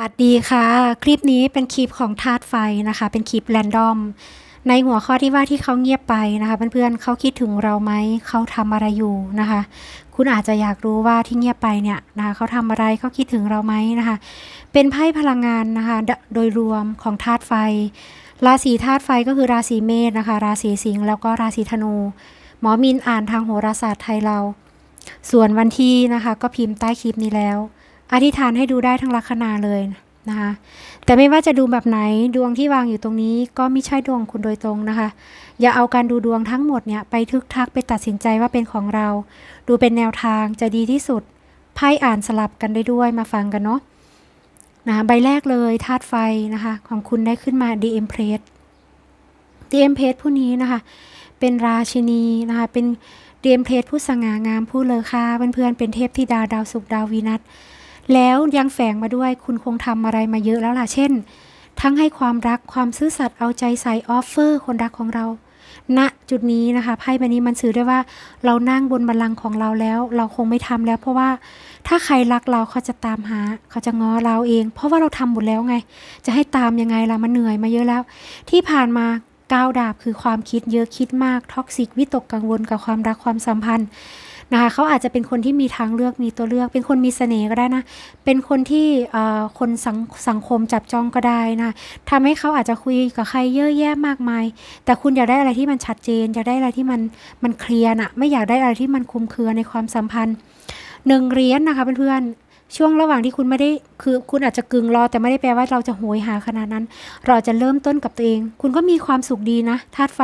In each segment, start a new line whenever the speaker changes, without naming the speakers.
สวัสดีค่ะ คลิปนี้เป็นคลิปของธาตุไฟนะคะ เป็นคลิปแรนดอม ในหัวข้อที่ว่าที่เขาเงียบไปนะคะ เพื่อนๆเขาคิดถึงเราไหมเขาทำอะไรอยู่นะคะ คุณอาจจะอยากรู้ว่าที่เงียบไปเนี่ยนะคะเขาทำอะไรเขาคิดถึงเราไหมนะคะ เป็นไพ่พลังงานนะคะ โดยรวมของธาตุไฟ ราศีธาตุไฟก็คือราศีเมษนะคะ ราศีสิงห์แล้วก็ราศีธนู หมอมินอ่านทางโหราศาสตร์ไทยเรา ส่วนวันที่นะคะ ก็พิมพ์ใต้คลิปนี้แล้ว อธิษฐานให้ดูได้ทั้งลัคนาเลยนะคะแต่ไม่ว่าจะดูแบบไหนดวงที่วางอยู่ตรงนี้ก็ไม่ใช่ดวงคุณโดยตรงนะคะ อย่าเอาการดูดวงทั้งหมดเนี่ยไปทึกทักไปตัดสินใจว่าเป็นของเรา ดูเป็นแนวทางจะดีที่สุดไพ่อ่านสลับกันได้ด้วยมาฟังกันเนาะนะใบแรกเลยธาตุไฟนะคะของคุณได้ขึ้นมา The Empress The Empress ผู้นี้นะคะ เป็นราชินีนะคะ เป็น The Empress ผู้สง่างามผู้เลอค่าเพื่อนๆ เป็นเทพธิดาดาวศุกดาววีนัส แล้วยังแฝงมาด้วยคุณคงทำอะไรมาเยอะแล้วล่ะ เช่น ทั้งให้ความรักความซื่อสัตย์เอาใจใส่ออฟเฟอร์คนรักของเราณจุดนี้นะคะไพ่ใบนี้มันสื่อได้ว่าเรานั่งบนบัลลังก์ของเราแล้ว เราคงไม่ทำแล้ว เพราะว่าถ้าใครรักเราเขาจะตามหา เขาจะง้อเราเอง เพราะว่าเราทำหมดแล้วไง จะให้ตามยังไงล่ะมันเหนื่อยมาเยอะแล้ว ที่ผ่านมาก้าวดาบคือความคิดเยอะคิดมากท็อกซิกวิตกกังวลกับความรักความสัมพันธ์ นะคะเขาอาจจะเป็นคนที่มีทางเลือกมีตัวเลือก เป็นคนมีเสน่ห์ก็ได้นะ เป็นคนที่คนสังสังคมจับจ้องก็ได้นะทำให้เขาอาจจะคุยกับใครเยอะแยะมากมาย แต่คุณอยากได้อะไรที่มันชัดเจนอยากได้อะไรที่มันมันเคลียร์น่ะไม่อยากได้อะไรที่มันคุมเครือในความสัมพันธ์หนึ่งเหรียญนะคะเพื่อนๆช่วงระหว่างที่คุณไม่ได้คือคุณอาจจะกึ่งรอแต่ไม่ได้แปลว่าเราจะโหยหาขนาดนั้น เราจะเริ่มต้นกับตัวเอง คุณก็มีความสุขดีนะธาตุไฟ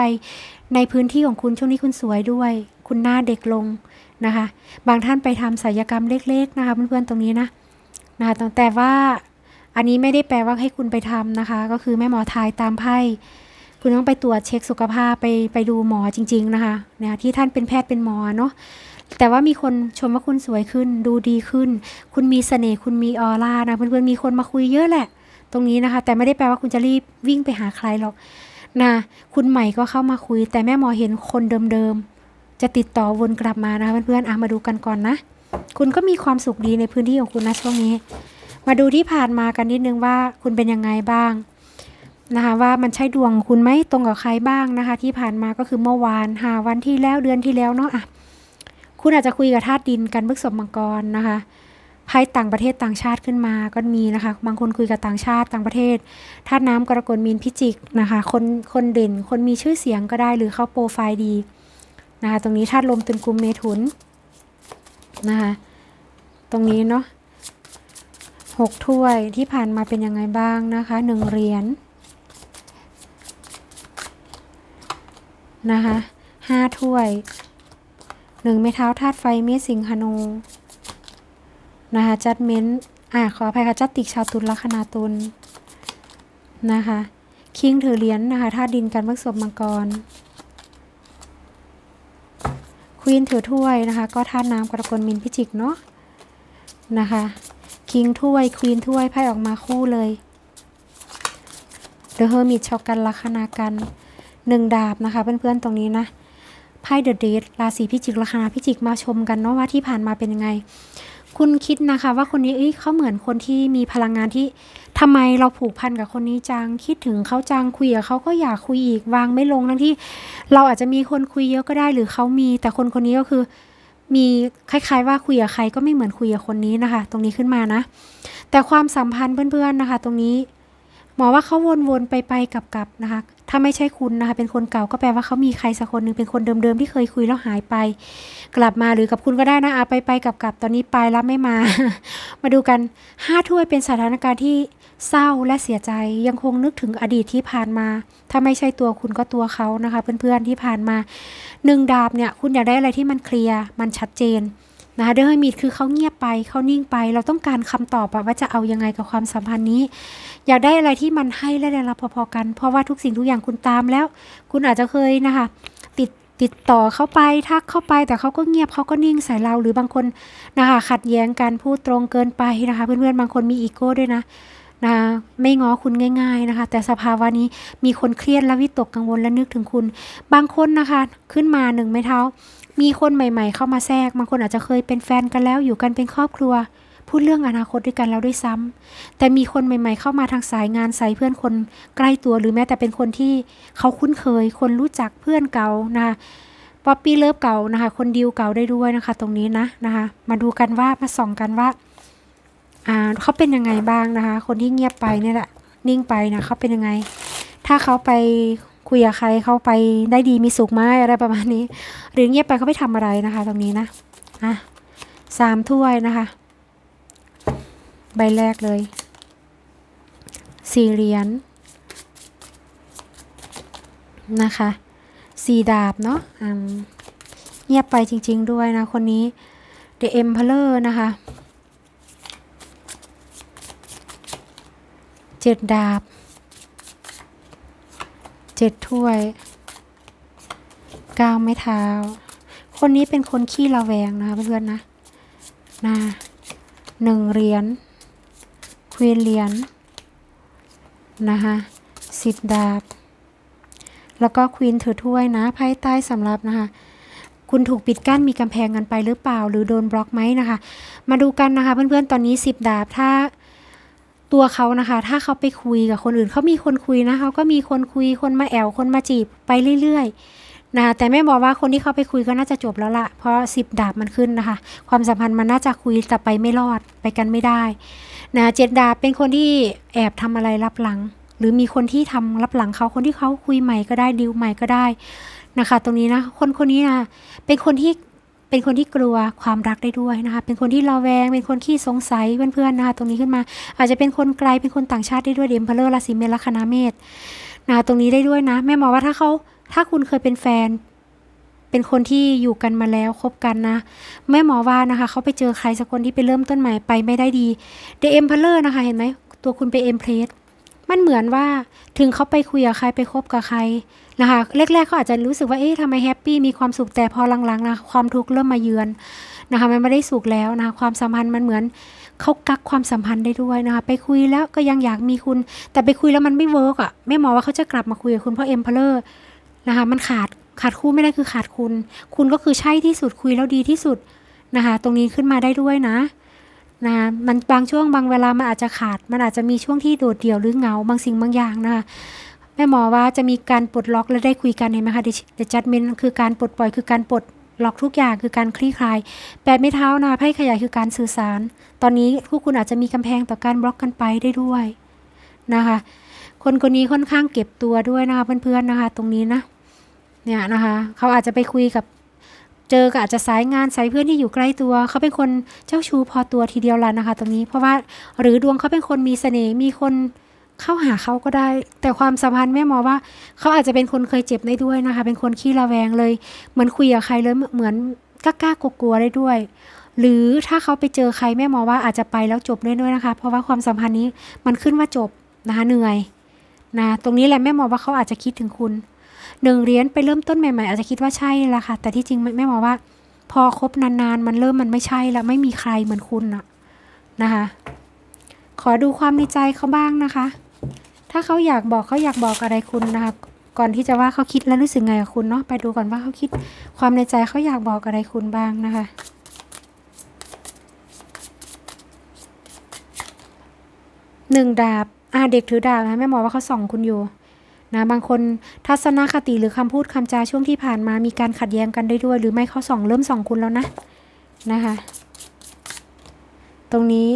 ในพื้นที่ของคุณช่วงนี้คุณสวยด้วย คุณหน้าเด็กลง นะคะ บางท่านไปทำศัลยกรรมเล็ก ๆ นะคะเพื่อนๆตรงนี้นะนะคะแต่ว่าอันนี้ไม่ได้แปลว่าให้คุณไปทำนะคะ ก็คือแม่หมอทายตามไพ่คุณต้องไปตรวจเช็คสุขภาพไปไปดูหมอจริง ๆ นะคะเนี่ยที่ท่านเป็นแพทย์เป็นหมอเนาะแต่ว่ามีคนชมว่าคุณสวยขึ้น ดูดีขึ้น คุณมีเสน่ห์คุณมีออร่านะเพื่อนๆมีคนมาคุยเยอะแหละ ตรงนี้นะคะ แต่ไม่ได้แปลว่าคุณจะรีบวิ่งไปหาใครหรอกนะคุณใหม่ก็เข้ามาคุย แต่แม่หมอเห็นคนเดิมๆ จะติดต่อวนกลับมานะคะเพื่อนๆอะมาดูกันก่อนนะ คุณก็มีความสุขดีในพื้นที่ของคุณนะช่วงนี้ มาดูที่ผ่านมากันนิดนึงว่าคุณเป็นยังไงบ้างนะคะว่ามันใช่ดวงคุณไหมตรงกับใครบ้างนะคะ ที่ผ่านมาก็คือเมื่อวานหาวันที่แล้วเดือนที่แล้วเนาะอะคุณอาจจะคุยกับธาตุดินกันพฤกษมังกรนะคะไพ่ต่างประเทศต่างชาติขึ้นมาก็มีนะคะ บางคนคุยกับต่างชาติต่างประเทศธาตุน้ำกรกฎมีนพิจิกนะคะ คนคนเด่นคนมีชื่อเสียงก็ได้หรือเขาโปรไฟล์ดี นะคะตรงนี้ธาตุลมตุนกุมเมถุนนะคะตรงนี้เนาะหกถ้วยที่ผ่านมาเป็นยังไงบ้างนะคะหนึ่งเหรียญนะคะห้าถ้วยหนึ่งเมท้าธาตุไฟเมสิงหนูนะคะจัดเม้นอ่าขออภัยค่ะจัดติกชาวตุลลัคนาตุลนะคะคิงถือเหรียญนนะคะธาตุดินการเบิกศพมังกร ควีนถือถ้วยนะคะ ก็ท่าน้ำกรกฎมินพิจิกเนาะนะคะคิงถ้วยควีนถ้วยไพ่ออกมาคู่เลยเดอะเฮอร์มิตชอกันลัคนากันหนึ่งดาบนะคะ เพื่อนๆตรงนี้นะไพ่เดอะเดทราศีพิจิกลัคนาพิจิกมาชมกันเนาะว่าที่ผ่านมาเป็นยังไง คุณคิดนะคะ ว่าคนนี้เอ้ยเขาเหมือนคนที่มีพลังงานที่ทำไมเราผูกพันกับคนนี้จัง คิดถึงเขาจังคุยกับเขาก็อยากคุยอีกวางไม่ลงทั้งที่ เราอาจจะมีคนคุยเยอะก็ได้หรือเขามี แต่คนคนนี้ก็คือมีคล้าย ๆ ว่าคุยกับใครก็ไม่เหมือนคุยกับคนนี้นะคะ ตรงนี้ขึ้นมานะ แต่ความสัมพันธ์เพื่อนๆนะคะ ตรงนี้ หมอว่าเขาวนๆไปไปกลับๆนะคะ ถ้าไม่ใช่คุณนะคะ เป็นคนเก่าก็แปลว่าเขามีใครสักคนหนึ่งเป็นคนเดิมๆที่เคยคุยแล้วหายไป กลับมาหรือกับคุณก็ได้นะอาไปไปกลับตอนนี้ไปแล้วไม่มา มาดูกันห้าถ้วยเป็นสถานการณ์ที่เศร้าและเสียใจยังคงนึกถึงอดีตที่ผ่านมา ถ้าไม่ใช่ตัวคุณก็ตัวเขานะคะ เพื่อนๆที่ผ่านมาหนึ่งดาบเนี่ยคุณอยากได้อะไรที่มันเคลียร์มันชัดเจน นะคะเดอร์มีดคือเขาเงียบไปเขานิ่งไป เราต้องการคำตอบว่าจะเอายังไงกับความสัมพันธ์นี้ อยากได้อะไรที่มันให้และได้รับพอๆกัน เพราะว่าทุกสิ่งทุกอย่างคุณตามแล้ว คุณอาจจะเคยนะคะติดติดต่อเข้าไปทักเข้าไปแต่เขาก็เงียบเขาก็นิ่งใส่เราหรือบางคนนะคะขัดแย้งกันพูดตรงเกินไปนะคะ เพื่อนๆบางคนมีอีโก้ด้วยนะ นะไม่ง้อคุณง่าย ๆนะคะ แต่สภาวะนี้มีคนเครียดและวิตกกังวลและนึกถึงคุณ บางคนนะคะ ขึ้นมาหนึ่งไม้เท้า มีคนใหม่ ๆ เข้ามาแทรก บางคนอาจจะเคยเป็นแฟนกันแล้วอยู่กันเป็นครอบครัว พูดเรื่องอนาคตด้วยกันแล้วด้วยซ้ำแต่มีคนใหม่ ๆ เข้ามาทางสายงานสายเพื่อนคนใกล้ตัวหรือแม้แต่เป็นคนที่เขาคุ้นเคย คนรู้จักเพื่อนเก่านะคะป๊อปปี้เลิฟเก่านะคะ คนดีลเก่าได้ด้วยนะคะ ตรงนี้นะนะคะ มาดูกันว่ามาส่องกันว่า อ่าเขาเป็นยังไงบ้างนะคะ คนที่เงียบไปเนี่ยแหละนิ่งไปนะเขาเป็นยังไง ถ้าเขาไปคุยกับใครเขาไปได้ดีมีสุขไหมอะไรประมาณนี้ หรือเงียบไปเขาไปทำอะไรนะคะ ตรงนี้นะอะสามถ้วยนะคะ ใบแรกเลยสี่เหรียญนะคะสี่ดาบเนาะเงียบไปจริง ๆ ด้วยนะ คนนี้ The Emperor นะคะ เจ็ดดาบเจ็ดถ้วยเก้าไม้เท้า คนนี้เป็นคนขี้ระแวงนะคะเพื่อนๆนะนะหนึ่งเหรียญควีนเหรียญนะคะสิบดาบ แล้วก็ควีนถือถ้วยนะไพ่ใต้สำหรับนะคะคุณถูกปิดกั้นมีกำแพงกันไปหรือเปล่า หรือโดนบล็อกไหมนะคะ มาดูกันนะคะเพื่อนๆตอนนี้สิบดาบถ้า ตัวเขานะคะ ถ้าเขาไปคุยกับคนอื่นเขามีคนคุยนะเขาก็มีคนคุยคนมาแอวคนมาจีบไปเรื่อยๆนะแต่แม่บอกว่าคนที่เขาไปคุยก็น่าจะจบแล้วละเพราะสิบดาบมันขึ้นนะคะ ความสัมพันธ์มันน่าจะคุยแต่ไปไม่รอดไปกันไม่ได้นะเจ็ดดาบเป็นคนที่แอบทำอะไรลับหลัง หรือมีคนที่ทำลับหลังเขาคนที่เขาคุยใหม่ก็ได้ดิวใหม่ก็ได้นะคะ ตรงนี้นะคนคนนี้นะเป็นคนที่ เป็นคนที่กลัวความรักได้ด้วยนะคะ เป็นคนที่ระแวง เป็นคนขี้สงสัยเพื่อนๆนะคะตรงนี้ขึ้นมา อาจจะเป็นคนไกล เป็นคนต่างชาติได้ด้วยเดมเพลเลอร์ราศีเมษลัคนาเมษนะคะตรงนี้ได้ด้วยนะ แม่หมอว่าถ้าเขาถ้าคุณเคยเป็นแฟน เป็นคนที่อยู่กันมาแล้วคบกันนะ แม่หมอว่านะคะเขาไปเจอใครสักคนที่ไปเริ่มต้นใหม่ไปไม่ได้ดีเดมเพลเลอร์นะคะเห็นไหมตัวคุณไปเอ็มเพลส มันเหมือนว่าถึงเขาไปคุยกับใครไปคบกับใครนะคะแรกๆเขาอาจจะรู้สึกว่าเอ๊ะทำไมแฮปปี้มีความสุขแต่พอหลังๆนะความทุกข์เริ่มมาเยือนนะคะมันไม่ได้สุขแล้วนะคะความสัมพันธ์มันเหมือนเขากักความสัมพันธ์ได้ด้วยนะคะไปคุยแล้วก็ยังอยากมีคุณ แต่ไปคุยแล้วมันไม่เวิร์กอะแม่มองว่าเขาจะกลับมาคุยกับคุณเพราะเอ็มเพลเลอร์นะคะมันขาดขาดคู่ไม่ได้คือขาดคุณ คุณก็คือใช่ที่สุดคุยแล้วดีที่สุดนะคะตรงนี้ขึ้นมาได้ด้วยนะ นะมันบางช่วงบางเวลามันอาจจะขาด มันอาจจะมีช่วงที่โดดเดี่ยวหรือเหงาบางสิ่งบางอย่างนะคะแม่หมอว่าจะมีการปลดล็อกและได้คุยกันเห็นไหมคะ The Judgment คือการปลดปล่อยคือการปลดล็อกทุกอย่างคือการคลี่คลาย แปดไม่เท้านะไพ่ขยายคือการสื่อสาร ตอนนี้ผู้คุณอาจจะมีกำแพงต่อการบล็อกกันไปได้ด้วยนะคะ คนคนนี้ค่อนข้างเก็บตัวด้วยนะคะเพื่อนๆนะคะ ตรงนี้นะ เนี่ยนะคะ เขาอาจจะไปคุยกับ เจอก็อาจจะสายงานสายเพื่อนที่อยู่ใกล้ตัว เขาเป็นคนเจ้าชู้พอตัวทีเดียวละนะคะ ตรงนี้เพราะว่าหรือดวงเขาเป็นคนมีเสน่ห์มีคนเข้าหาเขาก็ได้ แต่ความสัมพันธ์แม่หมอว่า เขาอาจจะเป็นคนเคยเจ็บได้ด้วยนะคะ เป็นคนขี้ระแวงเลย เหมือนคุยกับใครเลยเหมือนกล้ากลัวๆได้ด้วย หรือถ้าเขาไปเจอใครแม่หมอว่าอาจจะไปแล้วจบด้วยด้วยนะคะ เพราะว่าความสัมพันธ์นี้มันขึ้นว่าจบนะคะเหนื่อยนะตรงนี้แหละแม่หมอว่าเขาอาจจะคิดถึงคุณ หนึ่งเหรียญไปเริ่มต้นใหม่ๆ อาจจะคิดว่าใช่ละค่ะ แต่ที่จริงแม่หมอว่า พอคบนานๆ มันเริ่มมันไม่ใช่แล้วไม่มีใครเหมือนคุณอะนะคะ ขอดูความในใจเขาบ้างนะคะ ถ้าเขาอยากบอกเขาอยากบอกอะไรคุณนะคะ ก่อนที่จะว่าเขาคิดแล้วรู้สึกไงกับคุณเนาะไปดูก่อนว่าเขาคิดความในใจเขาอยากบอกอะไรคุณบ้างนะคะหนึ่งดาบอ่าเด็กถือดาบนะแม่หมอว่าเขาส่องคุณอยู่ นะบางคนทัศนคติหรือคำพูดคำจาช่วงที่ผ่านมามีการขัดแย้งกันได้ด้วย หรือไม่เขาส่องเริ่มส่องคุณแล้วนะนะคะตรงนี้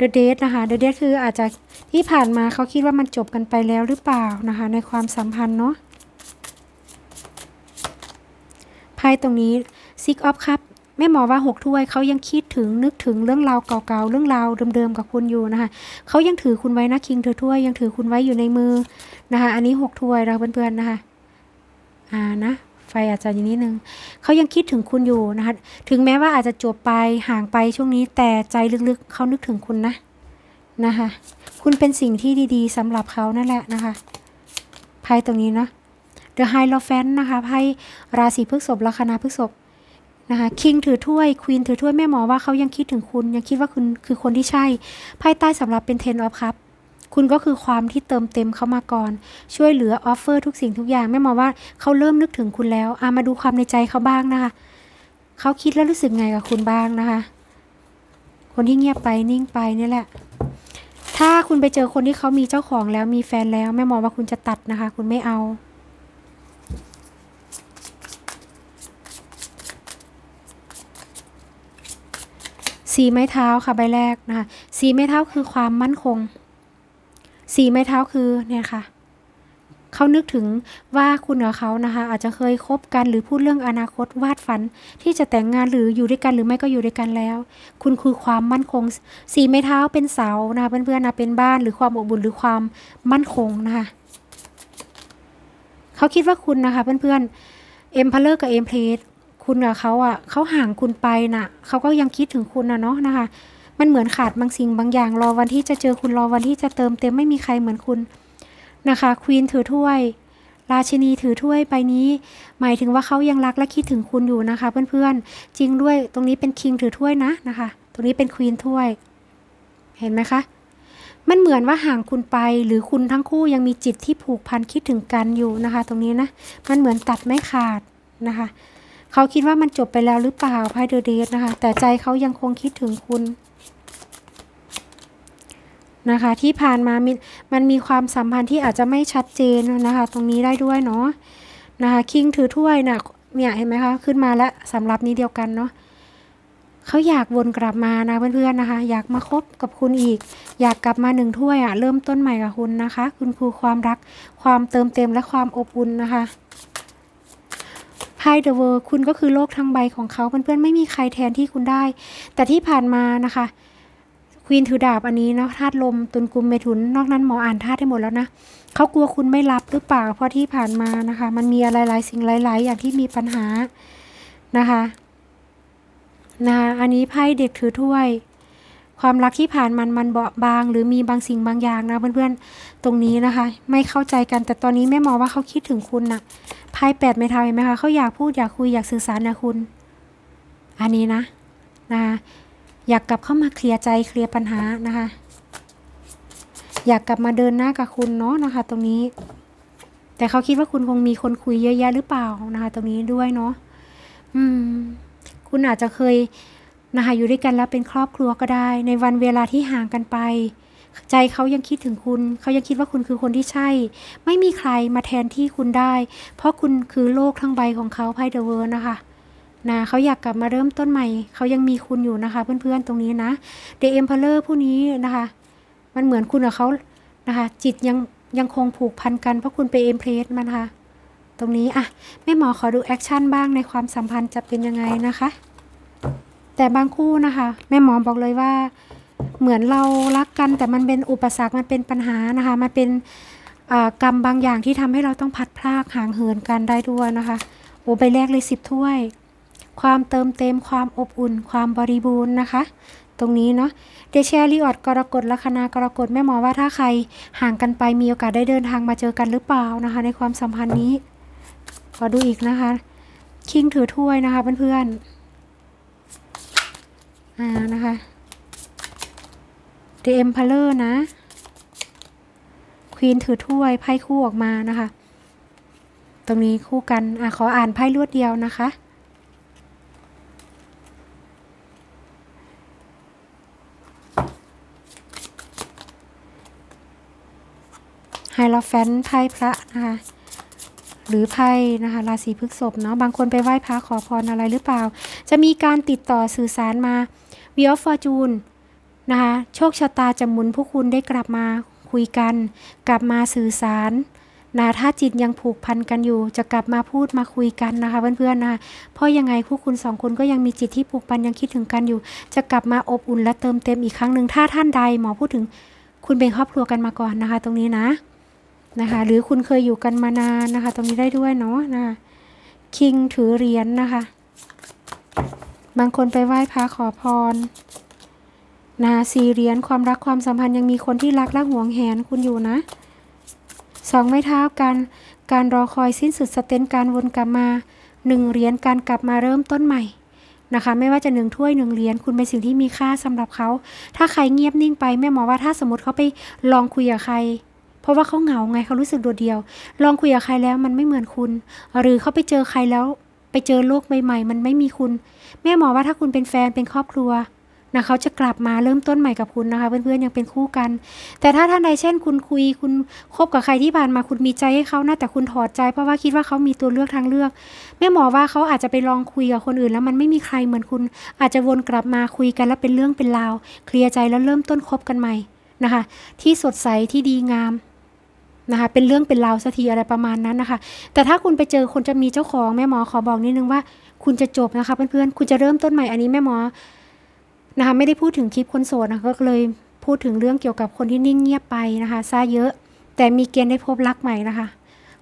The Date นะคะ The Date คืออาจจะที่ผ่านมาเขาคิดว่ามันจบกันไปแล้วหรือเปล่านะคะ ในความสัมพันธ์เนาะไพ่ตรงนี้ Six of Cup แม่หมอว่าหกถ้วยเขายังคิดถึงนึกถึงเรื่องราวเก่าๆเรื่องราวเดิมๆกับคุณอยู่นะคะเขายังถือคุณไว้นะคิงเธอถ้วยยังถือคุณไว้อยู่ในมือนะคะอันนี้หกถ้วยเราเพื่อนๆนะคะอ่านะไฟอาจจะอย่างนี้นึงเขายังคิดถึงคุณอยู่นะคะถึงแม้ว่าอาจจะจบไปห่างไปช่วงนี้แต่ใจลึกๆเขานึกถึงคุณนะนะคะคุณเป็นสิ่งที่ดีๆสำหรับเขานั่นแหละนะคะไพ่ตรงนี้เนาะ The Hierophant นะคะไพ่ราศีพฤษภลัคนาพฤษภ นะคะคิงถือถ้วยควีนถือถ้วยแม่หมอว่าเขายังคิดถึงคุณ ยังคิดว่าคุณคือคนที่ใช่ไพ่ใต้สำหรับเป็น Ten of Cups คุณก็คือความที่เติมเต็มเขามาก่อน ช่วยเหลือออฟเฟอร์ทุกสิ่งทุกอย่างแม่หมอว่าเขาเริ่มนึกถึงคุณแล้วอามาดูความในใจเขาบ้างนะคะเขาคิดแล้วรู้สึกไงกับคุณบ้างนะคะ คนที่เงียบไปนิ่งไปนี่แหละ ถ้าคุณไปเจอคนที่เขามีเจ้าของแล้วมีแฟนแล้วแม่หมอว่าคุณจะตัดนะคะ คุณไม่เอา สีไม้เท้าค่ะใบแรกนะคะสีไม้เท้าคือความมั่นคง สีไม้เท้าคือเนี่ยค่ะเขานึกถึงว่าคุณกับเขานะคะ อาจจะเคยคบกันหรือพูดเรื่องอนาคตวาดฝัน ที่จะแต่งงานหรืออยู่ด้วยกันหรือไม่ก็อยู่ด้วยกันแล้ว คุณคือความมั่นคง สีไม้เท้าเป็นเสานะคะเพื่อนๆนะเป็นบ้านหรือความอบอุ่นหรือความมั่นคงนะคะเขาคิดว่าคุณนะคะเพื่อนๆเอ็มพาเลอร์กับเอ็มเพลส คุณกับเขาอะเขาห่างคุณไปน่ะเขาก็ยังคิดถึงคุณนะเนาะนะคะ มันเหมือนขาดบางสิ่งบางอย่าง รอวันที่จะเจอคุณรอวันที่จะเติมเต็มไม่มีใครเหมือนคุณนะคะควีนถือถ้วย ราชินีถือถ้วยใบนี้ หมายถึงว่าเขายังรักและคิดถึงคุณอยู่นะคะ เพื่อนๆจริงด้วยตรงนี้เป็นคิงถือถ้วยนะนะคะ ตรงนี้เป็นควีนถ้วย เห็นไหมคะมันเหมือนว่าห่างคุณไปหรือคุณทั้งคู่ยังมีจิตที่ผูกพันคิดถึงกันอยู่นะคะ ตรงนี้นะ มันเหมือนตัดไม่ขาดนะคะ เขาคิดว่ามันจบไปแล้วหรือเปล่าไพ่เดอะเดทนะคะ แต่ใจเขายังคงคิดถึงคุณนะคะ ที่ผ่านมามีมันมีความสัมพันธ์ที่อาจจะไม่ชัดเจนนะคะ ตรงนี้ได้ด้วยเนาะนะคะคิงถือถ้วยนะเนี่ยเห็นไหมคะขึ้นมาแล้วสำหรับนี้เดียวกันเนาะเขาอยากวนกลับมานะเพื่อนๆนะคะ อยากมาคบกับคุณอีก อยากกลับมาหนึ่งถ้วยอะ่ะเริ่มต้นใหม่กับคุณนะคะ คุณคือความรักความเติมเต็มและความอบอุ่นนะคะ ไพ่เดอะเวิร์คุณก็คือโลกทั้งใบของเขาเพื่อนๆไม่มีใครแทนที่คุณได้ แต่ที่ผ่านมานะคะควีนถือดาบอันนี้เนาะธาตุลมตุนกุมเมถุน นอกนั้นหมออ่านธาตุให้หมดแล้วนะเขากลัวคุณไม่รับหรือเปล่าเพราะที่ผ่านมานะคะ มันมีอะไรหลายสิ่งหลาย ๆ อย่างที่มีปัญหานะคะนะะอันนี้ไพ่เด็กถือถ้วย ความรักที่ผ่านมันมันเบาบาง หรือมีบางสิ่งบางอย่างนะเพื่อนๆตรงนี้นะคะ ไม่เข้าใจกันแต่ตอนนี้แม่หมอว่าเขาคิดถึงคุณนะ ไพ่แปดไม่ท่าเห็นไหมคะเขาอยากพูดอยากคุยอยากสื่อสารนะคุณ อันนี้นะนะคะอยากกลับเข้ามาเคลียร์ใจเคลียร์ปัญหานะคะ อยากกลับมาเดินหน้ากับคุณเนาะนะคะ ตรงนี้ แต่เขาคิดว่าคุณคงมีคนคุยเยอะแยะหรือเปล่านะคะ ตรงนี้ด้วยเนาะอืม คุณอาจจะเคยนะคะอยู่ด้วยกันแล้วเป็นครอบครัวก็ได้ ในวันเวลาที่ห่างกันไป ใจเขายังคิดถึงคุณ เขายังคิดว่าคุณคือคนที่ใช่ ไม่มีใครมาแทนที่คุณได้ เพราะคุณคือโลกทั้งใบของเขาไพ่เดอะเวิร์นะคะนะเขาอยากกลับมาเริ่มต้นใหม่ เขายังมีคุณอยู่นะคะ เพื่อนๆตรงนี้นะเด e เอ็มเพลเลอร์ผู้นี้นะคะ มันเหมือนคุณกับเขานะคะ จิตยังยังคงผูกพันกันเพราะคุณไปเอ็มเพลสมันค่ะ ตรงนี้อะแม่หมอขอดูแอคชั่นบ้างในความสัมพันธ์จะเป็นยังไงนะคะ แต่บางคู่นะคะ แม่หมอบอกเลยว่า เหมือนเรารักกันแต่มันเป็นอุปสรรคมันเป็นปัญหานะคะมันเป็นกรรมบางอย่างที่ทำให้เราต้องพัดพลากห่างเหินกันได้ด้วยนะคะโอ้ใบแรกเลยสิบถ้วย ความเติมเต็มความอบอุ่น ความบริบูรณ์นะคะ ตรงนี้เนาะเดชริออดกรกฎลัคนากรกฎแม่หมอว่าถ้าใครห่างกันไปมีโอกาสได้เดินทางมาเจอกันหรือเปล่านะคะ ในความสัมพันธ์นี้ขอดูอีกนะคะ คิงถือถ้วยนะคะเพื่อนๆอ่านะคะ เดมพาเลอร์นะ ควีนถือถ้วยไพ่คู่ออกมานะคะ ตรงนี้คู่กันอะขออ่านไพ่รวดเดียวนะคะ ไฮโลแฟนไพ่พระนะคะหรือไพ่นะคะราศีพฤษภเนาะบางคนไปไหว้พระขอพรอะไรหรือเปล่า จะมีการติดต่อสื่อสารมาวิออฟฟอร์จู นะคะโชคชะตาจะหมุนผู้คุณได้กลับมาคุยกัน กลับมาสื่อสารนะถ้าจิตยังผูกพันกันอยู่ จะกลับมาพูดมาคุยกันนะคะเพื่อนๆนะเพราะยังไงคู่คุณสองคนก็ยังมีจิตที่ผูกพันยังคิดถึงกันอยู่ จะกลับมาอบอุ่นและเติมเต็มอีกครั้งหนึ่งถ้าท่านใดหมอพูดถึงคุณเป็นครอบครัวกันมาก่อนนะคะ ตรงนี้นะนะคะ หรือคุณเคยอยู่กันมานานนะคะ ตรงนี้ได้ด้วยเนาะนะคะคิงถือเหรียญนนะคะ บางคนไปไหว้พระขอพร นะสี่เหรียญความรักความสัมพันธ์ยังมีคนที่รักและหวงแหนคุณอยู่นะสองไม้เท้าการการรอคอยสิ้นสุดสเตนการวนกลับมาหนึ่งเหรียญการกลับมาเริ่มต้นใหม่นะคะไม่ว่าจะหนึ่งถ้วยหนึ่งเหรียญคุณเป็นสิ่งที่มีค่าสำหรับเขาถ้าใครเงียบนิ่งไปแม่หมอว่าถ้าสมมติเขาไปลองคุยกับใคร เพราะว่าเขาเหงาไงเขารู้สึกโดดเดี่ยว ลองคุยกับใครแล้วมันไม่เหมือนคุณ หรือเขาไปเจอใครแล้ว ไปเจอโลกใหม่ๆมันไม่มีคุณ แม่หมอว่าถ้าคุณเป็นแฟนเป็นครอบครัว นะเขาจะกลับมาเริ่มต้นใหม่กับคุณนะคะ เพื่อนๆยังเป็นคู่กัน แต่ถ้าท่านใดเช่น คุณคุยคุณคบกับใครที่ผ่านมาคุณมีใจให้เขานะแต่คุณถอดใจ เพราะว่าคิดว่าเขามีตัวเลือกทางเลือกแม่หมอว่าเขาอาจจะไปลองคุยกับคนอื่น แล้วมันไม่มีใครเหมือนคุณ อาจจะวนกลับมาคุยกันแล้วเป็นเรื่องเป็นราวเคลียร์ใจแล้วเริ่มต้นคบกันใหม่นะคะ ที่สดใสที่ดีงามนะคะเป็นเรื่องเป็นราวสักทีอะไรประมาณนั้นนะคะ แต่ถ้าคุณไปเจอคนจะมีเจ้าของแม่หมอขอบอกนิดนึงว่า คุณจะจบนะคะเพื่อนๆคุณจะเริ่มต้นใหม่อันนี้แม่หมอ นะคะไม่ได้พูดถึงคลิปคนโสดนะคะก็เลยพูดถึงเรื่องเกี่ยวกับคนที่นิ่งเงียบไปนะคะซะเยอะ แต่มีเกณฑ์ได้พบรักใหม่นะคะ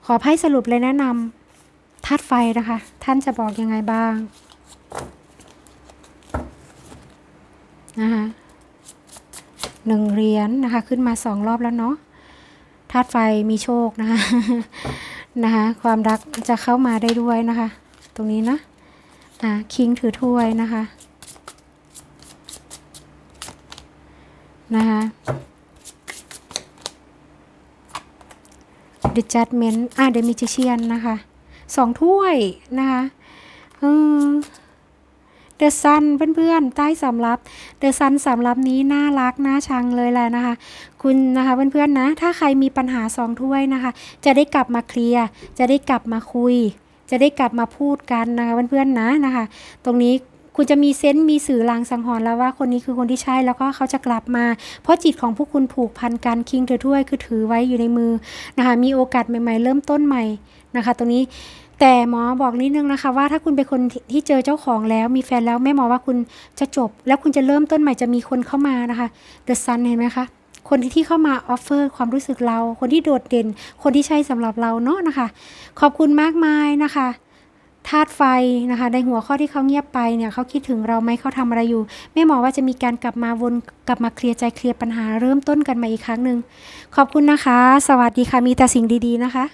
ขอไพ่สรุปเลยแนะนำธาตุไฟนะคะ ท่านจะบอกยังไงบ้างนะคะหนึ่งเหรียญนะคะ ขึ้นมาสองรอบแล้วเนาะธาตุไฟมีโชคนะคะนะคะความรักจะเข้ามาได้ด้วยนะคะ ตรงนี้นะอ่าคิงถือถ้วยนะคะ นะคะ The Judgment อ่า The Magician นะคะสองถ้วยนะคะอืม The Sun เพื่อนๆ ใต้สำรับ The Sun สำรับนี้น่ารักน่าชังเลยแหละนะคะ คุณนะคะเพื่อนๆนะ ถ้าใครมีปัญหาสองถ้วยนะคะ จะได้กลับมาเคลียร์ จะได้กลับมาคุย จะได้กลับมาพูดกันนะคะเพื่อนๆนะนะคะ ตรงนี้ คุณจะมีเซนต์มีสื่อลางสังหรณ์แล้วว่าคนนี้คือคนที่ใช่แล้วก็เขาจะกลับมา เพราะจิตของพวกคุณผูกพันกันคิงเธอถ้วยคือถือไว้อยู่ในมือนะคะมีโอกาสใหม่ ๆ เริ่มต้นใหม่นะคะ ตรงนี้แต่หมอบอกนิดนึงนะคะว่าถ้าคุณเป็นคนที่ที่เจอเจ้าของแล้วมีแฟนแล้วแม่หมอว่าคุณจะจบ แล้วคุณจะเริ่มต้นใหม่จะมีคนเข้ามานะคะ The Sun เห็นไหมคะคนที่เข้ามาออฟเฟอร์ความรู้สึกเรา คนที่โดดเด่น คนที่ใช่สำหรับเราเนาะนะคะ ขอบคุณมากมายนะคะ ธาตุไฟนะคะ ในหัวข้อที่เขาเงียบไปเนี่ยเขาคิดถึงเราไหมเขาทำอะไรอยู่แม่หมอว่าจะมีการกลับมาวนกลับมาเคลียร์ใจเคลียร์ปัญหาเริ่มต้นกันมาอีกครั้งหนึ่งขอบคุณนะคะ สวัสดีค่ะมีแต่สิ่งดีๆนะคะ